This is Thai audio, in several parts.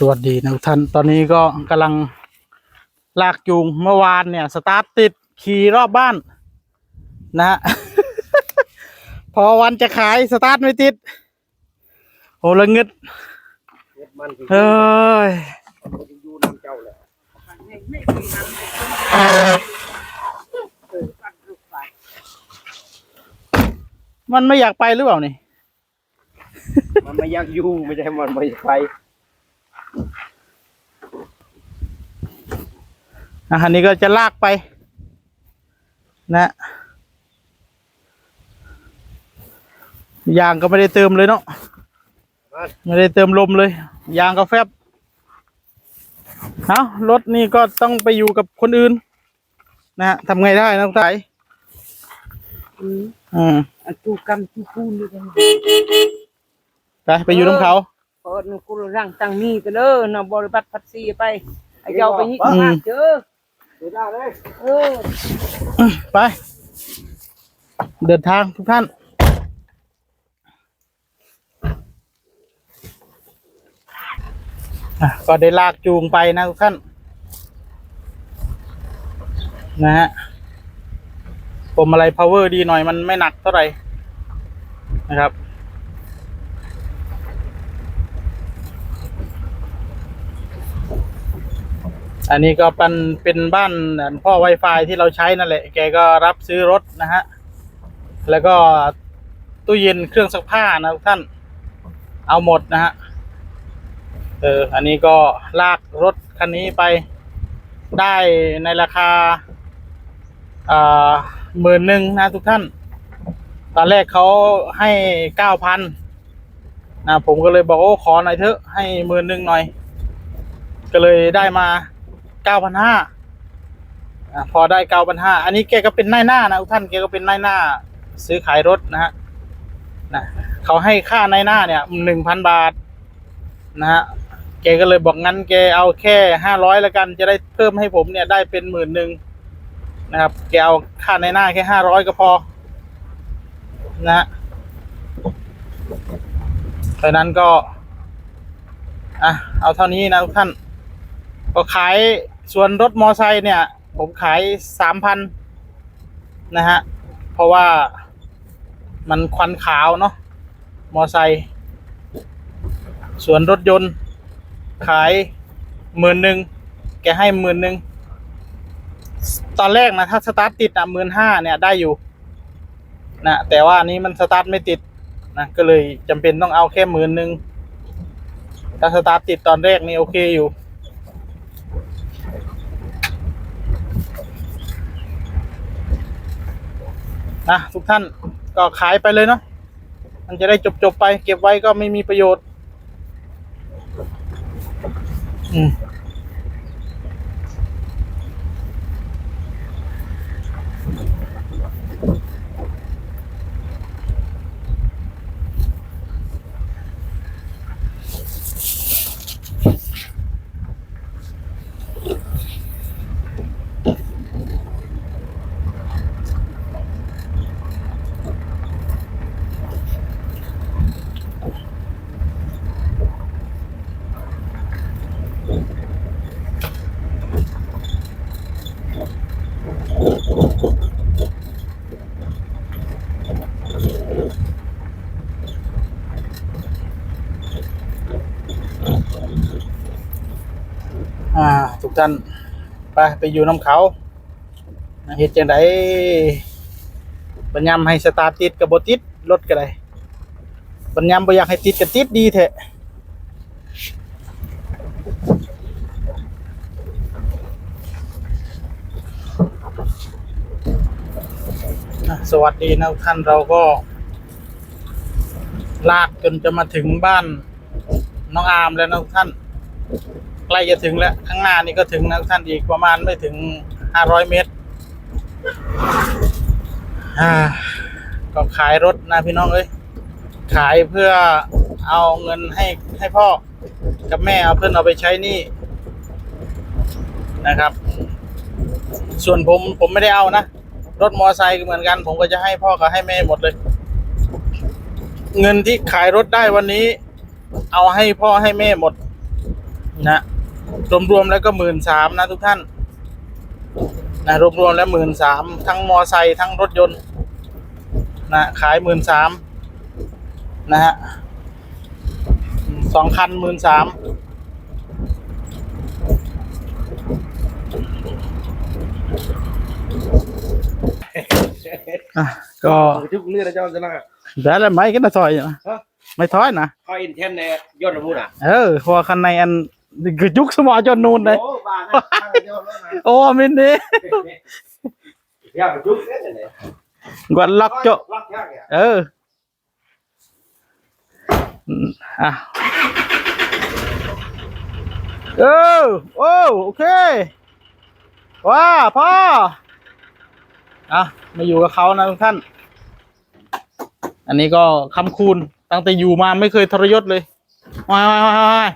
สวัสดีนะทุกท่าน ตอนนี้ก็กำลังลากจูงเมื่อวานเนี่ย สตาร์ทติดขี่รอบบ้าน นะฮะ พอวันจะขายสตาร์ทไม่ติด โหละเงึดเฮ้ยมันไม่อยากไปหรือเปล่านี่ มันไม่อยากอยู่ไม่ใช่มันไม่อยากไป อะอันนี้ก็จะลากไป นะยางก็ไม่ได้เติมเลยเนาะมันไม่ได้เติมลมเลย ยางก็แฟบเอารถนี่ก็ต้องไปอยู่กับคนอื่น นะฮะทำไงได้นะคุณไายอืมอืมอันตูกำตูปูนด้วยกันไปไปอยู่น้ำเขาเปิดนึงกูร่างตั้งนี้ก็เด้อนะบริบัติพัดซีไปไอ้เจ้าไปนี่อืมเจอเดี๋ยว ไป เดินทางทุกท่านอะก็ได้ลากจูงไปนะทุกท่าน นะฮะผมอะไร power ดีหน่อยมันไม่หนักเท่าไหร่นะครับ อันนี้ก็เป็นเป็นบ้านพ่อ Wi-Fi ที่เราใช้นั่นแหละ แกก็รับซื้อรถนะฮะ แล้วก็ตู้เย็นเครื่องซักผ้านะทุกท่าน เอาหมดนะฮะ เออ อันนี้ก็ลากรถคันนี้ไปได้ในราคาอ่าหมื่นหนึ่งนะทุกท่าน ตอนแรกเขาให้เก้าพันนะผมก็เลยบอกโอ้ขอหน่อยเถอะให้หมื่นหนึ่งหน่อย ก็เลยได้มา เก้าพันห้าพอได้เก้าพันห้าอันนี้แกก็เป็นนายหน้านะทุกท่านแกก็เป็นนายหน้า ซื้อขายรถนะฮะนะเขาให้ค่านายหน้าเนี่ยหนึ่งพันบาทนะฮะแกก็เลยบอกงั้นแกเอาแค่ห้าร้อยแล้วกัน จะได้เพิ่มให้ผมเนี่ยได้เป็นหมื่นหนึ่งนะครับแกเอาค่าในหน้าแค่ห้าร้อยก็พอ นะฮะเพราะนั้นก็ อะ เอาเท่านี้นะทุกท่าน ก็ขายส่วนรถมอไซค์เนี่ย ผมขายสามพันนะฮะ เพราะว่ามันควันขาวเนาะมอไซค์ส่วนรถยนต์ ขายหมื่นหนึ่งแกให้หมื่นหนึ่งตอนแรกนะถ้าสตาร์ทติดอะหมื่นห้าเนี่ยได้อยู่นะแต่ว่าอันนี้มันสตาร์ทไม่ติดนะก็เลยจำเป็นต้องเอาแค่หมื่นหนึ่งถ้าสตาร์ทติดตอนแรกนี่โอเคอยู่ นะทุกท่านก็ขายไปเลยเนาะมันจะได้จบๆไป เก็บไว้ก็ไม่มีประโยชน์ อืม อ่าทุกท่านไปไปอยู่น้ำเขาเฮ็ดจังไดบัญญัมให้สตาร์ทติดกับบติดรถก็ได้บัญญัมบ่อยากให้ติดกับติดดีแท้ สวัสดีนะท่านเราก็ ลากจนจะมาถึงบ้าน น้องอาร์มแล้วนะท่านใกล้จะถึงแล้วข้างหน้านี่ก็ถึงนะท่านอีกประมาณไม่ถึงห้าร้อยเมตรก็ขายรถนะพี่น้องเอ้ยขายเพื่อเอาเงินให้ให้พ่อกับแม่เอาเพื่อนเอาไปใช้หนี่นะครับ ส่วนผมผมไม่ได้เอานะ รถมอไซค์เหมือนกัน ผมก็จะให้พ่อกับให้แม่หมดเลย เงินที่ขายรถได้วันนี้ เอาให้พ่อให้แม่หมด นะรวมๆแล้วก็หมื่นสามนะทุกท่านนะรวมๆแล้วหมื่นสามทั้งมอไซค์ทั้งรถยนต์นะขายหมื่นสามนะฮะสองคันหมื่นสาม อะก็ทุกเรื่องนะเจ้าจะน่าได้แล้วไหมก็น่าถอยอยู่นะฮะไม่ถอยนะเขาอินเทนในยอดระมุนอะเออเพอคันในอันกระยุกสมอจนนูนเลยโอ้บ้านะยอดแล้วนะโอ้มินดีอยากยุบเนี่ยเนี่ยกดล็อกโจล็อกยากเนี่ยเอออืมอะเออโอ้โอเคว้าพ่อ อะมาอยู่กับเขานะทุกท่าน อันนี้ก็คำคูณตั้งแต่อยู่มาไม่เคยทรยศเลยว้ายว้ายว้ายว้าย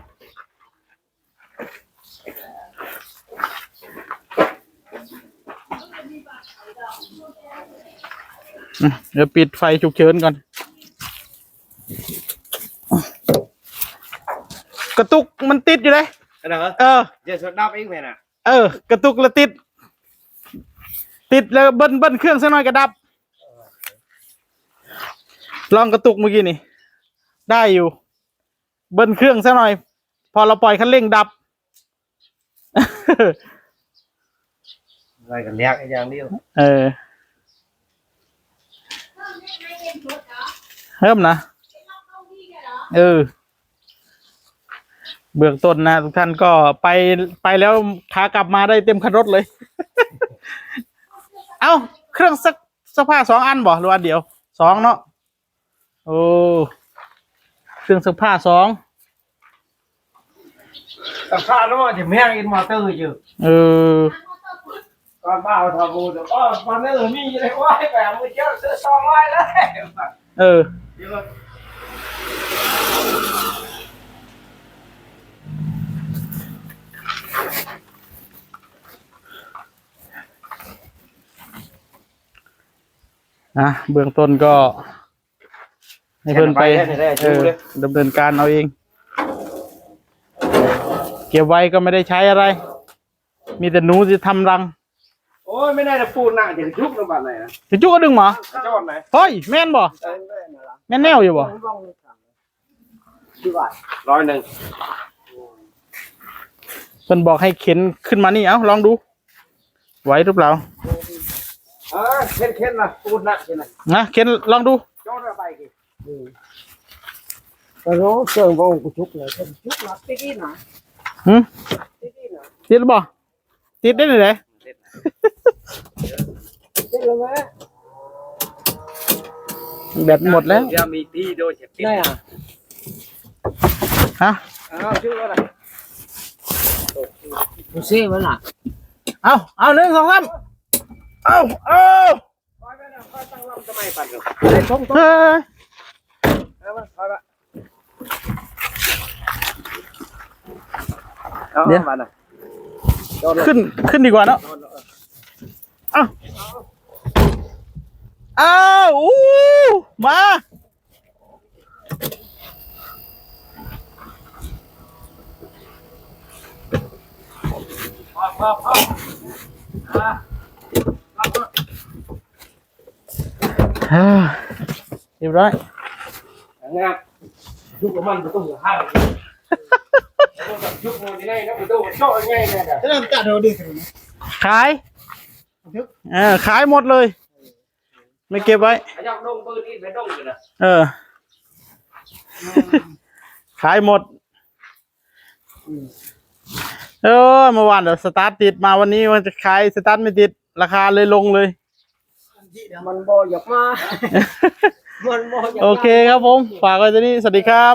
อืมเดี๋ยวปิดไฟฉุกเฉินก่อน กระตุกมันติดอยู่เลยนะฮะเออเดี๋ยวสดดับเองแม่น่ะ เออ กระตุกแล้วติด ติดแล้วเบิ้ลเบิ้ลเครื่องซะหน่อยกระดับ ลองกระตุกเมื่อกี้นี่ ได้อยู่ เบิ้ลเครื่องซะหน่อย พอเราปล่อยคันเร่งดับอะไรกันเรียกอย่างเดียวเออเริ่มนะเออ เบื้องต้นนะทุกท่านก็ไปไปแล้วขากลับมาได้เต็มคันรถเลย เอ้า เครื่องซักเสื้อผ้าสองอันบ่หรืออันเดียวสองเนาะโอ้เครื่องซักผ้าสองแต่ข้าโน้จะแม่กินมอเตอร์อยู่เออตอนบ้าทำบูแต่ก็มันเออมีอะไรว่าให้แบบมือเจ้าซื้อซองไว้เลยเออ นะเบื้องต้นก็ ให้เพิ่นไปเออดำเนินการเอาเอง เก็บไว้ก็ไม่ได้ใช้อะไร มีแต่หนูจะทำรัง โอ้ยไม่ได้จะปูนหนักจะยุบลงบ้านไหนนะจะจุกก็ดึงหมอจอดไหนเฮ้ยแม่นบ่แม่นแนวอยู่บ่ร้อยหนึ่งเพิ่นบอกให้เข็นขึ้นมานี่เอ้าลองดู ไหวหรือเปล่า อ่าเข็นเข็นนะปูนหนักเข็นนะนะเข็นลองดูจอดไปกี่ก็รู้เชิงบ่กูชุกเลยชุกหลับติดนะหืมติดนะติดหรือบ่ติดได้เลยติดแล้วแม่แบตหมดแล้วเดี๋ยวมีที่โดยเฉพาะได้อะฮะอ้าวชื่อว่าอะไรกูเซ่มันล่ะเอาเอาหนึ่งสองสาม เอาเอาคอยไปนะคอยตั้งลำทำไมปั่นอยู่ไอ้ทงเฮ้ยเอามาคอยไปเอามาน่ะจอดเลยขึ้นขึ้นดีกว่าเนาะเอาเอาอู้มาพอพอพออ่า เฮ้ยเรียบร้อยงานยุบกับมันประตูห้างยุบมันยังไงนะประตูโชว์ยังไงเนี่ยจะนำตัดเอาดิขายเออขายหมดเลย ไม่เก็บไว้ไอ้ยังดงปืนนี่เป็นดงอยู่นะเออ ขายหมดเออเมื่อวานเดี๋ยวสตาร์ทติดมาวันนี้มันจะขายสตาร์ทไม่ติด ราคาเลยลงเลย มันบ่อยากมา มันบ่อยากมา โอเคครับผม ฝากไว้ตัวนี้ สวัสดีครับ